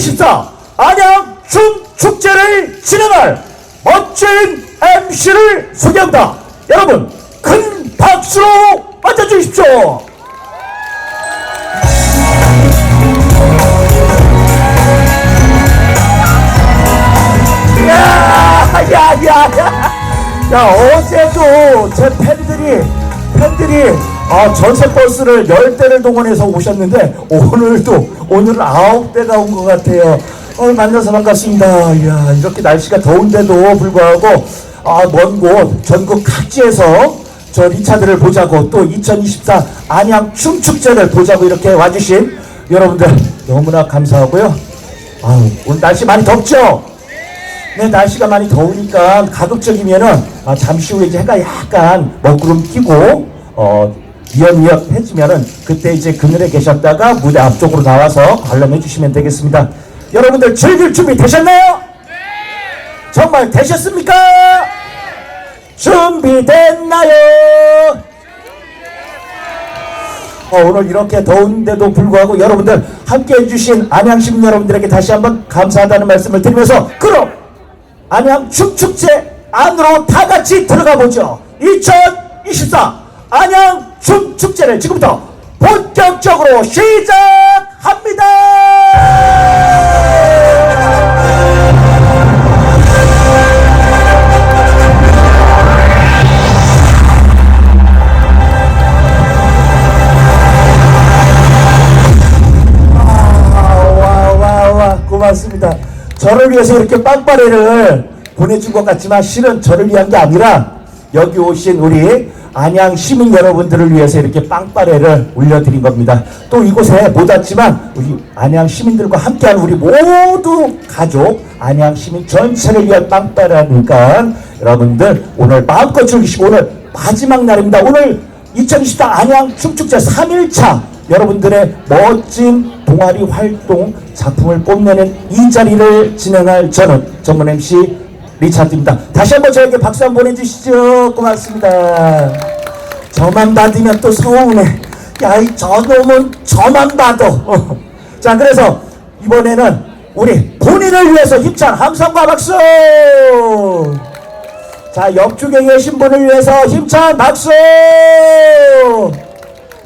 2024 안양 춤 축제를 진행할 멋진 MC를 소개합니다. 여러분 큰 박수로 맞아주십시오. 야, 야, 야, 야. 야, 어제도 제 팬들이, 팬들이, 아, 전세 버스를 열 대를 동원해서 오셨는데, 오늘도, 오늘은 아홉 대가 온 것 같아요. 어, 만나서 반갑습니다. 야, 이렇게 날씨가 더운데도 불구하고, 아, 먼 곳, 전국 각지에서 저 리차드를 보자고, 또 2024 안양 춤축제를 보자고 이렇게 와주신 여러분들 너무나 감사하고요. 아우, 오늘 날씨 많이 덥죠? 네, 날씨가 많이 더우니까 가급적이면은 아, 잠시 후에 이제 해가 약간 먹구름 끼고 어 위험위험해지면은 그때 이제 그늘에 계셨다가 무대 앞쪽으로 나와서 관람해 주시면 되겠습니다. 여러분들 즐길 준비 되셨나요? 정말 되셨습니까? 준비됐나요? 어, 오늘 이렇게 더운데도 불구하고 여러분들 함께 해주신 안양시민 여러분들에게 다시 한번 감사하다는 말씀을 드리면서 그럼 안양 춤축제 안으로 다 같이 들어가 보죠. 2024 안양 춤 축제를 지금부터 본격적으로 시작합니다. 와와와 고맙습니다. 저를 위해서 이렇게 빵빠레를 보내준 것 같지만 실은 저를 위한 게 아니라 여기 오신 우리 안양 시민 여러분들을 위해서 이렇게 빵빠레를 올려드린 겁니다. 또 이곳에 못 왔지만 우리 안양 시민들과 함께한 우리 모두 가족 안양 시민 전체를 위한 빵빠레니까 여러분들 오늘 마음껏 즐기시고 오늘 마지막 날입니다. 오늘 2024 안양 춤축제 3일차 여러분들의 멋진 동아리 활동 작품을 뽐내는 이 자리를 진행할 저는 전문 MC 리차드입니다. 다시 한번 저에게 박수 한번 보내주시죠. 고맙습니다. 저만 받으면 또 서운해. 야, 이 저놈은 저만. 어. 자, 그래서 이번에는 우리 본인을 위해서 힘찬 함성과 박수! 자, 옆쪽에 계신 분을 위해서 힘찬 박수!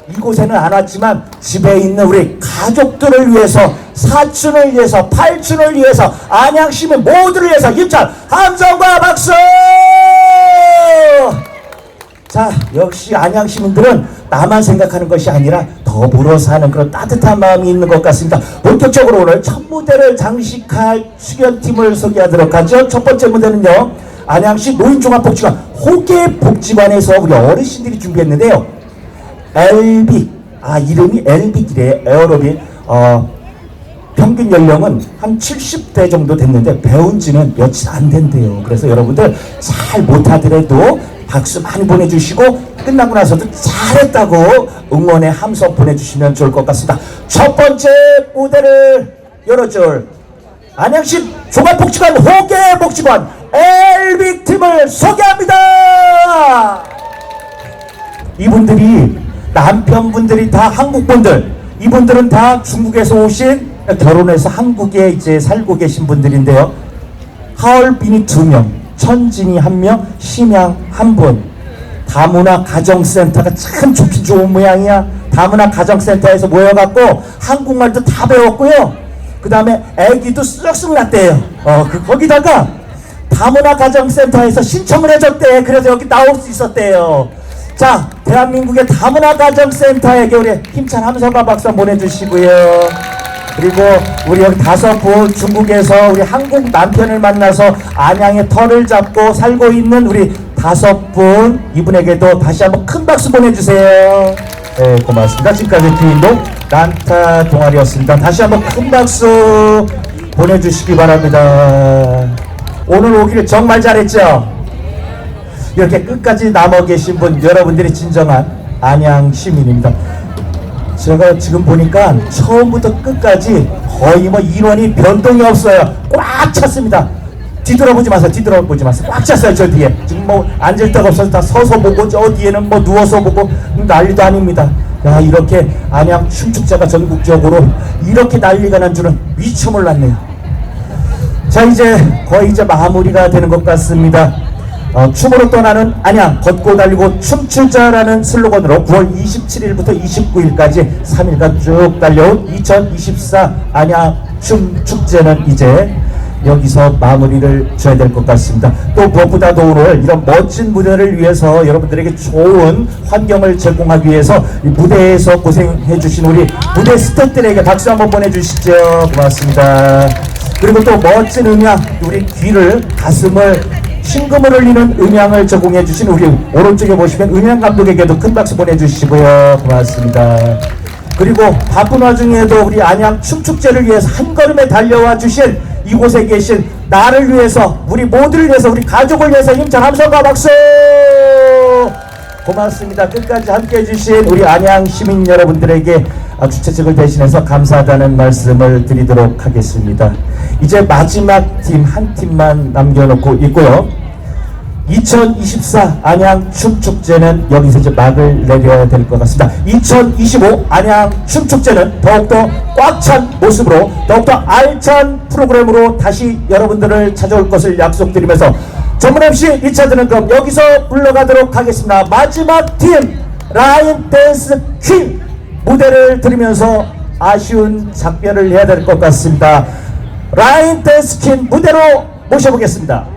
이곳에는 안 왔지만 집에 있는 우리 가족들을 위해서 사촌을 위해서 팔촌을 위해서 안양 시민 모두를 위해서 힘찬 함성과 박수! 자 역시 안양 시민들은 나만 생각하는 것이 아니라 더불어 사는 그런 따뜻한 마음이 있는 것 같습니다. 본격적으로 오늘 첫 무대를 장식할 수련팀을 소개하도록 하죠. 첫 번째 무대는요. 안양시 노인종합복지관 호계복지관에서 우리 어르신들이 준비했는데요. 엘빅 아 이름이 엘빅이래 에어로빅 어 평균 연령은 한 70대 정도 됐는데 배운 지는 며칠 안 된대요. 그래서 여러분들 잘 못하더라도 박수 많이 보내주시고 끝나고 나서도 잘했다고 응원의 함성 보내주시면 좋을 것 같습니다. 첫 번째 무대를 열어줄 안양시 종합복지관 호계복지관 엘빅 팀을 소개합니다. 이분들이 남편분들이 다 한국분들 이분들은 다 중국에서 오신 결혼해서 한국에 이제 살고 계신 분들인데요. 하얼빈이 두 명 천진이 한 명 심양 한 분. 다문화 가정센터가 참 좋긴 좋은 모양이야. 다문화 가정센터에서 모여갖고 한국말도 다 배웠고요. 그 다음에 애기도 쑥쑥 났대요. 어, 그, 거기다가 다문화 가정센터에서 신청을 해줬대. 그래서 여기 나올 수 있었대요. 자, 대한민국의 다문화 가정센터에게 우리 힘찬 함성과 박수 보내주시고요. 그리고 우리 여기 다섯 분 중국에서 우리 한국 남편을 만나서 안양의 털을 잡고 살고 있는 우리 다섯 분 이분에게도 다시 한번 큰 박수 보내주세요. 네, 고맙습니다. 지금까지 주인공 난타 동아리였습니다. 다시 한번 큰 박수 보내주시기 바랍니다. 오늘 오기를 정말 잘했죠? 이렇게 끝까지 남아 계신 분 여러분들이 진정한 안양 시민입니다. 제가 지금 보니까 처음부터 끝까지 거의 뭐 인원이 변동이 없어요. 꽉 찼습니다. 뒤돌아보지 마세요. 뒤돌아보지 마세요. 꽉 찼어요. 저 뒤에. 지금 뭐 앉을 데가 없어서 다 서서 보고 저 뒤에는 뭐 누워서 보고 난리도 아닙니다. 야 이렇게 안양 춤축제가 전국적으로 이렇게 난리가 난 줄은 미처 몰랐네요. 자 이제 거의 이제 마무리가 되는 것 같습니다. 어, 춤으로 떠나는 안양 걷고 달리고 춤추자라는 슬로건으로 9월 27일부터 29일까지 3일간 쭉 달려온 2024 안양 춤 축제는 이제 여기서 마무리를 줘야 될 것 같습니다. 또 무엇보다도 오늘 이런 멋진 무대를 위해서 여러분들에게 좋은 환경을 제공하기 위해서 이 무대에서 고생해 주신 우리 무대 스태프들에게 박수 한번 보내주시죠. 고맙습니다. 그리고 또 멋진 음향, 우리 귀를, 가슴을, 심금을 울리는 음향을 제공해 주신 우리 오른쪽에 보시면 음향 감독에게도 큰 박수 보내주시고요. 고맙습니다. 그리고 바쁜 와중에도 우리 안양 춤축제를 위해서 한 걸음에 달려와 주신 이곳에 계신 나를 위해서 우리 모두를 위해서 우리 가족을 위해서 힘찬 함성과 박수 고맙습니다. 끝까지 함께 해 주신 우리 안양 시민 여러분들에게 아, 주최 측을 대신해서 감사하다는 말씀을 드리도록 하겠습니다. 이제 마지막 팀 한 팀만 남겨놓고 있고요. 2024 안양 춤축제는 여기서 이제 막을 내려야 될 것 같습니다. 2025 안양 춤축제는 더욱더 꽉 찬 모습으로 더욱더 알찬 프로그램으로 다시 여러분들을 찾아올 것을 약속드리면서 전문 MC 리차드는 그럼 여기서 불러가도록 하겠습니다. 마지막 팀 라인 댄스 퀸 무대를 들으면서 아쉬운 작별을 해야 될 것 같습니다. 라인 댄스 퀸 무대로 모셔보겠습니다.